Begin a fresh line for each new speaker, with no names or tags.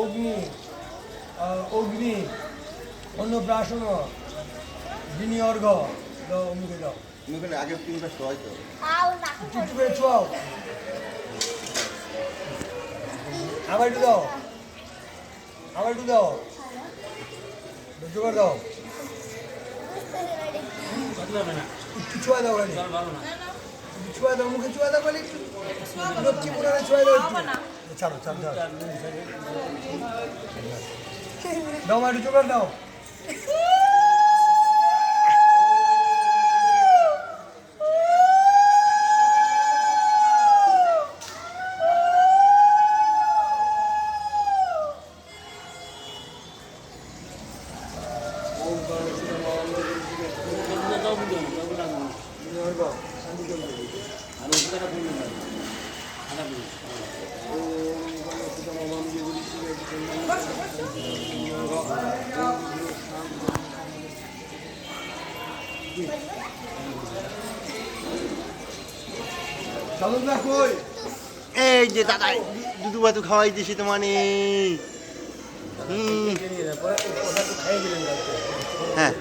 অগ্নি অগ্নি অন্নপ্রাশন বিনিয়োর্ঘ দাও মুখে দাও।
মুখে আগে তিনবার সবাই তো।
একটু করে ছোয়াও আবার একটু দাও। আবার একটু দাও। জোগাড় দাও। একটু ছোঁয়া দাও খালি। একটু ছোঁয়া দাও মুখে ছোঁয়া দাও খালি লক্ষ্মী পুরাণে ছোঁয়া দাও ચાલો ચાલો ચાલો નવ મારી જો કર દો 안 오다가 보면 하나 보면
এই যে দাদা দুধু ভাতু খাওয়াই দিছি তোমানে। হুম। হ্যাঁ।